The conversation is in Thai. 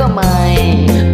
ก็ไม่